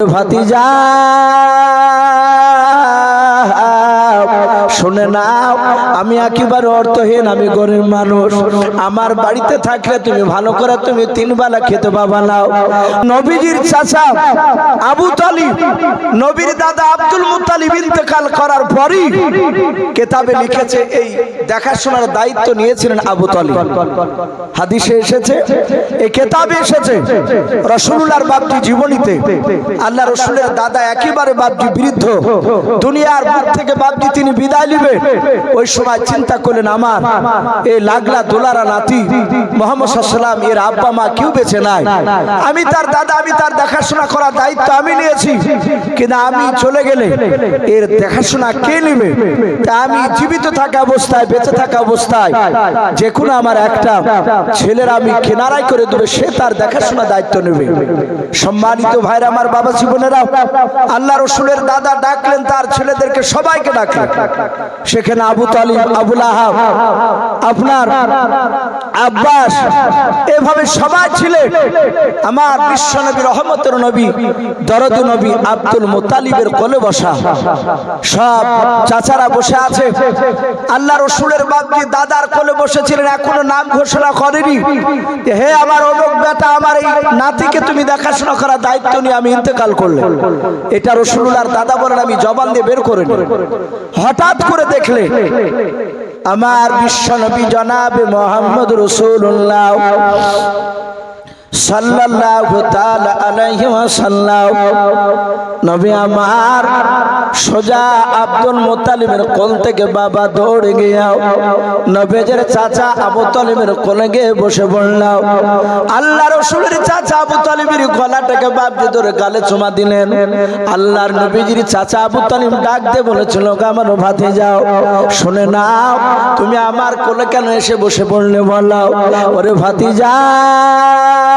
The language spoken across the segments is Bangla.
ভাতিজা শুনে নাও আমি একেবারে অর্থহীন, আমি গরিব মানুষ। আমার বাড়িতে থাকলে তুমি ভালো করে তুমি তিন বেলা খেতে পাবা নাও নবীজির চাচা আবু তালিব, নবীর দাদা আব্দুল মুতালিব ইন্তেকাল করার পরই কেতাবে লিখেছে, এই দেখাশোনার দায়িত্ব নিয়েছিলেন আবু তালিব। হাদিসে এসেছে, এই কেতাবে এসেছে রসুল্লাহর বাপজি জীবনীতে, আল্লাহ রসুলের দাদা একেবারে বাপজি বৃদ্ধ। দুনিয়ার বুক থেকে বাপজি তিনি বিদায় নিবে ওই সময় চিন্তা করলেন, আমার এই লাগলা দোলারা নাতি মোহাম্মদ সাল্লাম এর আব্বা মা কেউ বেঁচে নাই। আমি তার দাদা, আমি তার দেখাশোনা করার দায়িত্ব আমি নিয়েছি। কিন্তু আমি চলে গেলে এর দেখাশোনা কে নেবে? তা আমি জীবিত থাকা অবস্থায়, বেঁচে থাকা অবস্থায় যে কোনো আমার একটা ছেলের আমি কেনারাই করে দেবে, সে তার দেখাশোনা দায়িত্ব নেবে। সম্মানিত ভাইরা আমার বাবা জীবনেরা আল্লাহ রসুলের দাদা ডাকলেন, তার ছেলেদেরকে সবাইকে ডাকলেন। সেখানে আবু তালিব আবুল আহাব আপনার আব্বাস, এভাবে সবাই ছিলেন। আমার বিশ্ব নবী, রহমতের নবী, দরদ নবী, আব্দুল মোতালিবের কোলে বসা। সব চাচারা বসে আছে। আল্লাহ রসুলের বাপজি দাদার কোলে বসেছিলেন, এখনও নাম ঘোষণা করেনি। হে আমার অমুক বেটা, আমার এই নাতিকে তুমি দেখাশোনা করার দায়িত্ব নিয়ে আমি ইন্তেকাল করলেন এটা রসুল্লাহর দাদা বলেন, আমি জবান দিয়ে বের করে নিই। হঠাৎ করে দেখলে আমার বিশ্বনবী জনাবে মোহাম্মদ রসুল্লাহ সাল্লাল্লাহু তাআলা আলাইহি ওয়াসাল্লাম, নবী আমার সোজা আব্দুল মুত্তালিবের কোল থেকে বাবা দৌড়ে গিয়াও নবীজের চাচা আবু তালিবের কোলে গিয়ে বসে পড়লাম আল্লাহ রসুলের চাচা আবু তালিবের গলাটাকে বাপ ধরে গালে চুমা দিলেন। আল্লাহর নবীজির চাচা আবু তালিব ডাক দিয়ে বলেছিল, "গো আমার ভাতে যাও শুনে নাও, তুমি আমার কোলে কেন এসে বসে পড়লে বলাও ওরে ভাতিজা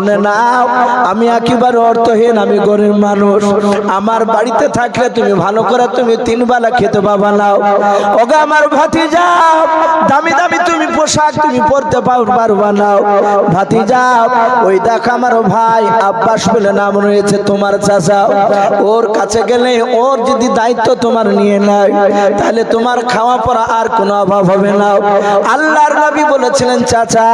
শুনে নাও, আমি একেবারে অর্থহীন, আমি গরিব মানুষ। আমার বাড়িতে থাকলে তুমি ভালো করে তুমি তিন বেলা খেতে পাবা নাও ওগা আমার ভাতি যাও দামি দামি তুমি পোশাক তুমি পরতে পার- পারবা নাও ভাতি যাও ওই দেখ আমার ভাই আব্বাস বলে নাম রয়েছে তোমার চাচা। ওর কাছে গেলে ওর যদি দায়িত্ব তোমার নিয়ে নেয়, তাহলে তোমার খাওয়া পড়া আর কোনো অভাব হবে না। আল্লাহর নবী বলেছিলেন, চাচা,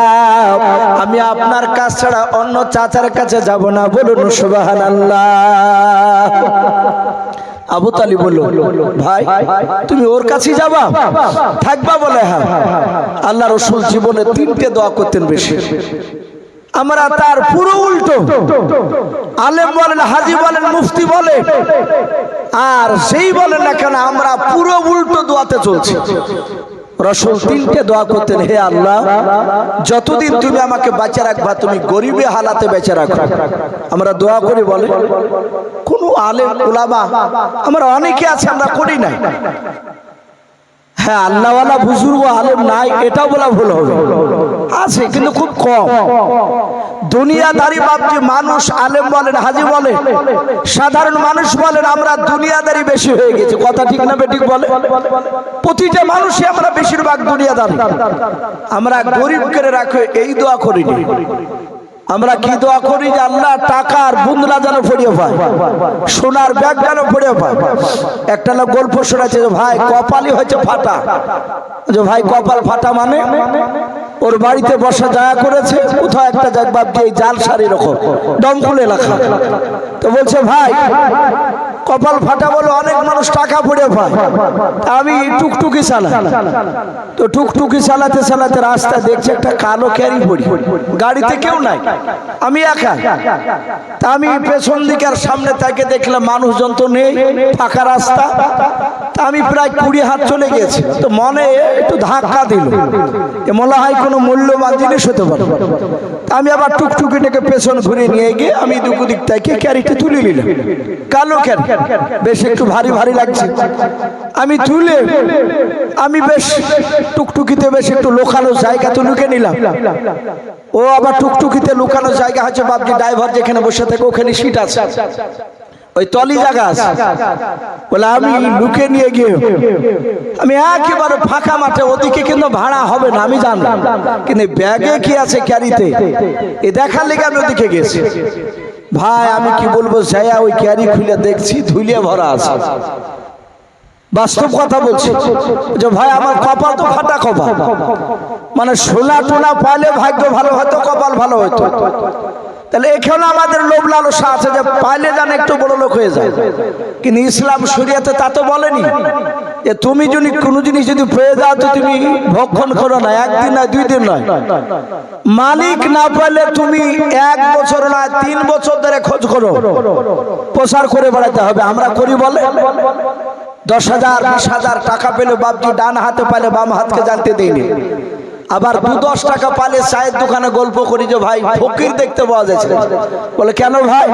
আমি আপনার কাছ ছাড়া অন্য চাচার কাছে যাব না, বলুন সুবাহান আল্লাহ আবু তালি বলল, ভাই, তুমি ওর কাছে যাবা? থাকবা বলে হ্যাঁ। আল্লাহ রসুল জীবনে তিনটে দোয়া করতেন বেশি। আমরা তার পুরো উল্টো। আলেম বলেন, হাজি বলেন, মুফতি বলে আর সেই বলেন না কেন, আমরা পুরো উল্টো দোয়াতে চলছি। রসুল তিনটে দোয়া করতেন হে আল্লাহ যতদিন তুমি আমাকে বেঁচে রাখবা তুমি গরিবে হালাতে বেঁচে রাখো আমরা দোয়া করি বলে কোন আলেম ওলামা আমরা অনেকে আছে আমরা করি নাই। হ্যাঁ আল্লাহওয়ালা বুজুর্গ আলেম নাই, এটা বলা ভুল হবে। আছে, কিন্তু খুব কম। দুনিয়াদারি ভাবছি মানুষ আলেম বলেন, হাজি বলেন, সাধারণ মানুষ বলেন, আমরা দুনিয়াদারি বেশি হয়ে গেছে। কথা ঠিক না বেঠিক বলে? প্রতিটা মানুষই আমরা বেশিরভাগ দুনিয়াদারি। আমরা গরিব করে রাখো, এই দোয়া করিনি। আমরা কি দোয়া করি যে আল্লাহ টাকার বুন্দলা যেন ফড়িয়ে পায় সোনার ব্যাগ যেন ফড়িয়ে পায়। একটা লোক গল্প শোনাচ্ছে যে ভাই কপালই হয়েছে ফাটা। যে ভাই কপাল ফাটা মানে ওর বাড়িতে বসা জায়গা করেছে কোথাও একটা জায়গা বাদ দিয়ে জাল সারি রকম দমকুল এলাকা। তো বলছে ভাই কপাল ফাটা বলে অনেক মানুষ টাকা পড়ে পায় আমি টুকটুকি চালাই। তো টুকটুকি চালাতে চালাতে রাস্তা দেখছি একটা কালো ক্যারি পড়ি গাড়িতে কেউ নাই। আমি একা। তা আমি পেছন দিকে আর সামনে তাকে দেখলাম মানুষজন তো নেই, ফাঁকা রাস্তা। তা আমি প্রায় কুড়ি হাত চলে গেছি তো মনে একটু ধাক্কা দিল। মনে হয় কোনো মূল্যবান জিনিস হতে পারে। আমি আবার টুকটুকিটাকে পেছন ঘুরে নিয়ে গিয়ে আমি দুকু দিক থেকে ক্যারিটা তুলে নিলাম। কালো ক্যারি। বেশ একটু ভারী ভারী লাগছে। আমি তুলে আমি বেশ টুকটুকিতে বেশ একটু লোকানো জায়গা তো লুকে নিলাম। ও আবার টুকটুকিতে লুকানো জায়গা হচ্ছে বাপজি ড্রাইভার যেখানে বসে থাকে, ওখানে সিট আছে। ওই তলি জায়গা আছে। বলে আমি লুকে নিয়ে গিয়ে, আমি একেবারে ফাঁকা মাঠে, ওদিকে কিন্তু ভাড়া হবে না, আমি জানলাম। কিন্তু ব্যাগে কি আছে ক্যারিতে? এ দেখার লেগে আমি ওদিকে গেছি। ভাই, আমি কি বলব যাইয়া ওই ক্যারি খুলে দেখছি, ধুলিয়ে ভরা আছে। বাস্তব কথা বলছি, যে ভাই, আমার কপাল তো ফাটা কপাল। মানে সোনা টোনা পাইলে ভাগ্য ভালো হতো, কপাল ভালো হতো। তাহলে এখানে আমাদের লোভ লালসা আছে যে পাইলে যেন একটু বড় লোক হয়ে যায়। কিন্তু ইসলাম শরিয়াতে তা তো বলেনি যে তুমি যদি কোনো জিনিস যদি পেয়ে যাও তো তুমি ভক্ষণ করো না, একদিন নয়, দুই দিন নয়। মালিক না পাইলে তুমি এক বছর নয় তিন বছর ধরে খোঁজ করো। প্রসার করে বেড়াতে হবে, আমরা করি বলে। দশ হাজার, বিশ হাজার টাকা পেলে বাপজি ডান হাতে পাইলে বাম হাতকে জানতে দেয়নি। আবার দু দশ টাকা পালে চায়ের দোকানে গল্প করি যে ভাই ফকির দেখতে পাওয়া যাচ্ছে। বলে, কেন ভাই?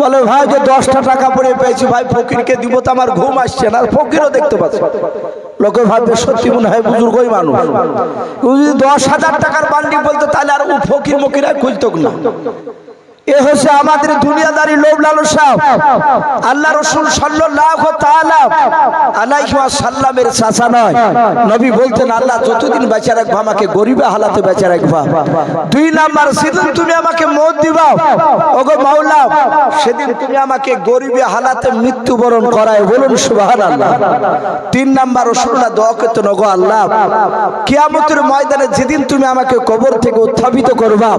বলে, ভাই, যে দশটা টাকা পরে পেয়েছি, ভাই, ফকিরকে দিব তো আমার ঘুম আসছে না ফকিরও দেখতে পাচ্ছে। লোকে ভাববে, সত্যি মনে হয় বুজুর্গই মানুষ। যদি দশ হাজার টাকার বান্ডি বলতো, তাহলে আর ও ফকির মকিরা খুঁজতো না। এ হচ্ছে আমাদের দুনিয়াদারি লোভ লালসা। আল্লাহ রসুল আলাইহি নয়। নবী বলতেন, আল্লাহ, যতদিন বেঁচে আমাকে গরিবে হালাতে বেঁচে রাখবা। দুই নাম্বার, সেদিন তুমি আমাকে মত ওগো মাওলা, সেদিন তুমি আমাকে গরিবে হালাতে মৃত্যুবরণ করায়। বলুন, সুবহানাল্লাহ। তিন নাম্বার রসুল্লাহ দোয়া করতেন, ওগো আল্লাহ, কিয়ামতের ময়দানে যেদিন তুমি আমাকে কবর থেকে উত্থাপিত করবা,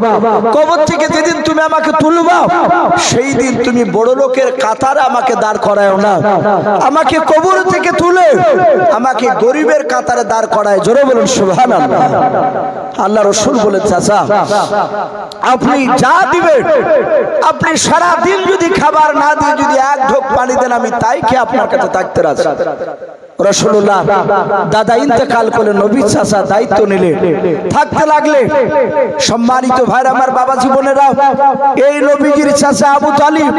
কবর থেকে যেদিন তুমি আমাকে তুলবা সেই দিন তুমি বড় লোকের কাতারে আমাকে দাঁড় করায় না। আমাকে কবর থেকে তুলে আমাকে গরিবের কাতারে দাঁড় করায়। জোরে বলুন সুবহান আল্লাহ রসুল বলে চাচা, আপনি যা দিবেন, আপনি সারা দিন যদি খাবার না দিয়ে যদি এক ঢোক পানি দেন, আমি তাই খেয়ে আপনার কাছে থাকতে রাজি। রসুল্লাহ, দাদা ইন্তেকাল করে নবী চাষা দায়িত্ব নিলে। থাকতে লাগলে সম্মানিত ভাইরা, আমার বাবা জীবনেরা এই নবীজির চাষা আবু তালিব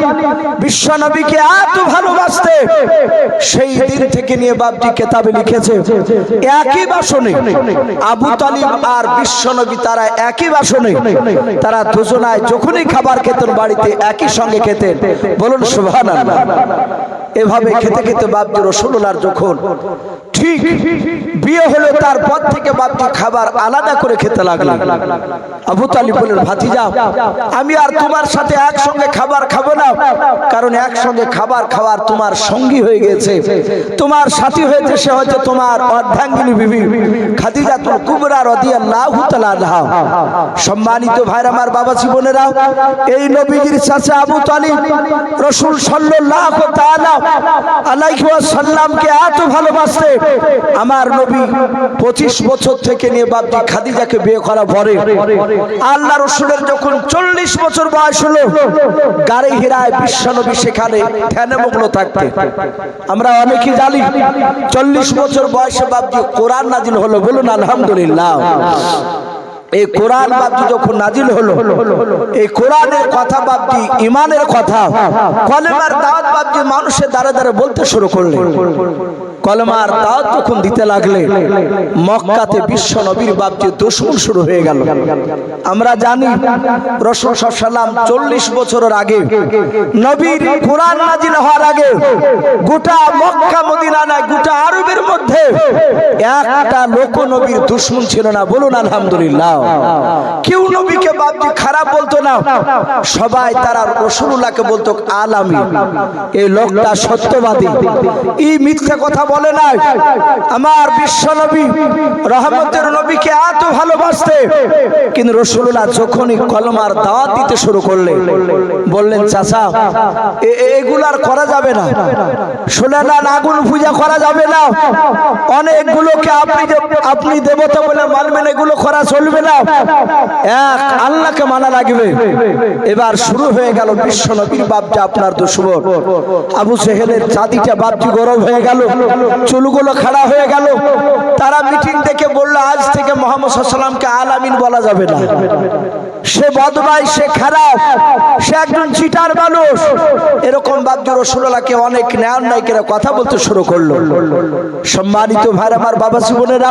বিশ্ব নবীকে এত ভালোবাসতে, সেই দিন থেকে নিয়ে বাপজি কেতাবে লিখেছে, একই বাসনে আবু তালিব আর বিশ্ব নবী তারা একই বাসনে, তারা দুজনায় যখনই খাবার খেতেন, বাড়িতে একই সঙ্গে খেতেন। বলুন, সুবহানাল্লাহ। এভাবে খেতে খেতে বাপ যখন ঠিক বিয়ে হলো তারপর থেকে বাপজি খাবার আলাদা করে খেতে লাগল? আবু তালিব ভাতিজা, আমি আর তোমার সাথে একসঙ্গে খাবার খাব না, কারণ একসঙ্গে খাবার খাওয়ার তোমার সঙ্গী হয়ে গেছে। তোমার সাথী হয়েছে, সে হচ্ছে তোমার অর্ধাঙ্গিনী বিবি খাদিজা তুল কুবরা রাদিয়াল্লাহু তাআলা আনহা। সম্মানিত ভাইর, আমার বাবা জীবনেরা এই নবীজির চাচা আবু তালিব, রসুল তাআলা আলাইহি ওয়াসাল্লামকে এত ভালোবাসতে আমার নবী 25 বছর থেকে নিয়ে বাপজি খাদিজাকে বিয়ে করা পরে আল্লাহ রসুলের যখন 40 বছর বয়স হলো, গাড়ি হিরায় বিশ্বনবী সেখানে ধ্যানে মগ্ন থাকতে। আমরা অনেকেই জানি 40 বছর বয়সে বাপজি কোরআন নাজিল হলো বলুন আলহামদুলিল্লাহ। এই কোরআন বাপজি যখন নাজিল হলো, এই কোরআনের কথা বাপজি ইমানের কথা, কলেমার দাওয়াত মানুষের দ্বারা বলতে শুরু দাওয়াত যখন দিতে লাগলে, মক্কাতে বিশ্ব নবীর দুশ্মন শুরু হয়ে গেল। আমরা জানি, রসুল সাল্লাম চল্লিশ বছরের আগে, নবীর কোরআন নাজিল হওয়ার আগে, গোটা মক্কা মদিনা নয়, গোটা আরবের মধ্যে একটা লোক নবীর দুশ্মন ছিল না। বলুন, আলহামদুলিল্লাহ। কেউ নবীকে বাপজি খারাপ বলতো না। সবাই তারা রসুল্লাহকে বলতো আলামি। এই লোকটা সত্যবাদী। এই মিথ্যা কথা বলে নাই। আমার বিশ্ব নবী এত ভালোবাসতে। কিন্তু রসুল্লাহ যখনই কলমার দাওয়াত দিতে শুরু করলে, বললেন, চাচা এগুলার করা যাবে না। সোনালাল আগুন পূজা করা যাবে না। অনেকগুলোকে আপনি আপনি দেবতা বলে মানবেন, এগুলো করা চলবে না। এক, আল্লাহকে মানা লাগবে। এবার শুরু হয়ে গেল বিশ্ব নবীর বাপটা আপনার দুশ্মন। আবু সেহেলের চাঁদিটা বাপটি গরম হয়ে গেল, চুলগুলো খাড়া হয়ে গেল। তারা মিটিং থেকে বলল, আজ থেকে মোহাম্মদ সাল্লামকে আলামিন বলা যাবে না। সে বদমাই, সে খারাপ, সে একজন চিটার মানুষ। এরকম বাবজি রসুল্লাহকে অনেক ন্যায় নায়িকেরা কথা বলতে শুরু করল। সম্মানিত ভাই আমার বাবা জীবনেরা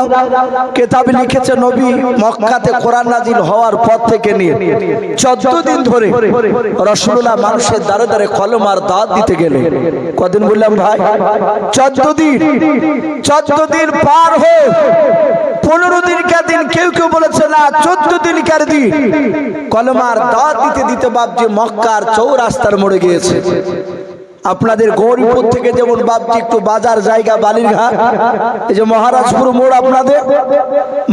কেতাবে লিখেছে নবী মক্কাতে কোরআন নাজিল হওয়ার পর থেকে নিয়ে চোদ্দ দিন ধরে রসুল্লাহ মানুষের দ্বারে দ্বারে কলম আর দাঁত দিতে গেলে কদিন বললাম, ভাই, চোদ্দ দিন চোদ্দ দিন পার হয়ে পনেরো দিন কে দিন কেউ কেউ বলেছে, না, চোদ্দ দিন কার দিন। কলমার দাঁত দিতে দিতে বাপজি মক্কার চৌরাস্তার মরে গিয়েছে। আপনাদের গৌরীপুর থেকে যেমন বাপজি একটু বাজার জায়গা বালিরঘাট, এই যে মহারাজপুর মোড় আপনাদের,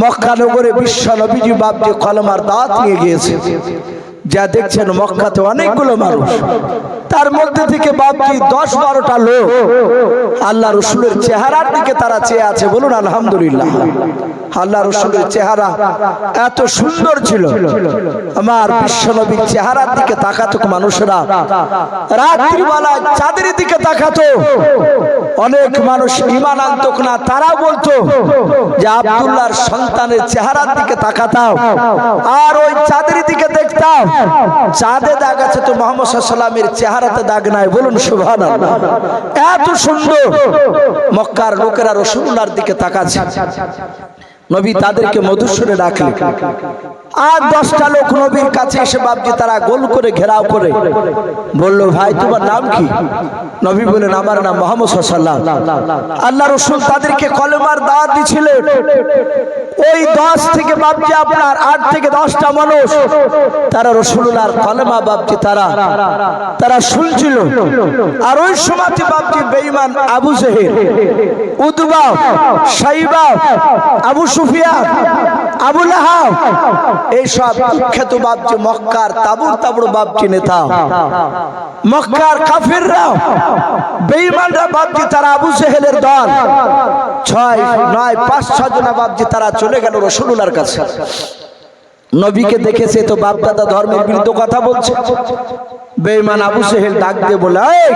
মক্কা নগরে বিশ্ব নবীজি বাপজি কলমার দাঁত নিয়ে গিয়েছে। যা দেখছেন মক্কাতে অনেকগুলো মানুষ। তার মধ্যে থেকে বাপজি দশ বারোটা লোক আল্লাহ রসুলের চেহারার দিকে তারা চেয়ে আছে বলুন আলহামদুলিল্লাহ। আল্লাহ রসুলের চেহারা এত সুন্দর ছিল। আমার বিশ্বনবীর চেহারার দিকে তাকাতো মানুষেরা। রাত্রিবেলায় চাঁদের দিকে তাকাতো। অনেক মানুষ ইমান আনত না, তারা বলতো যে আব্দুল্লাহর সন্তানের চেহারার দিকে তাকাতাম। আর ওই চাঁদের দিকে দেখতাম চাঁদে দাগ আছে তো মোহাম্মদ সাল্লামের চেহারাতে দাগ নাই, বলুন সুভান এত সুন্দর। মক্কার লোকেরা রসুল্লার দিকে তাকাচ্ছে। নবী তাদেরকে মধুসূরে ডাকলেন আর দশটা লোক নবীর কাছে এসে বাপজি তারা গোল করে ঘেরাও করে। বলল, ভাই, তোমার নাম কি? নবী বলেন আমার নাম মোহাম্মদ সাল্লাম আল্লাহ রসুল তাদেরকে কলেমার দাওয়াত দিছিলেন। ওই দশ থেকে বাপজি আপনার আট থেকে দশটা মানুষ। তারা রসুল্লাহর কলেমা বাপজি তারা তারা শুনছিল। আর ওই সময় বাপজি বেঈমান আবু জেহের উদ্বা, সাইবা, আবু সুফিয়ান আবু লাহাব এইসব কুখ্যাত বাপজি মক্কার তাবুর তাবুর বাপজি নেতা। মক্কার কাফিররা, বেঈমানরা বাপজি, তারা আবু জেহেলের দল। ছয়, নয়, পাঁচ, ছয় জনা বাপজি, তারা চলে গেল রসুল্লাহর কাছে। নবীকে দেখেছে, তো বাপ দাদা ধর্মের বিরুদ্ধে কথা বলছে। বেঈমান আবু সেহেল ডাক দিয়ে বলে, এই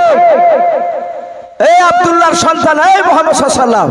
এই আব্দুল্লাহর সন্তান, এই মোহাম্মদ সাল্লাল্লাহু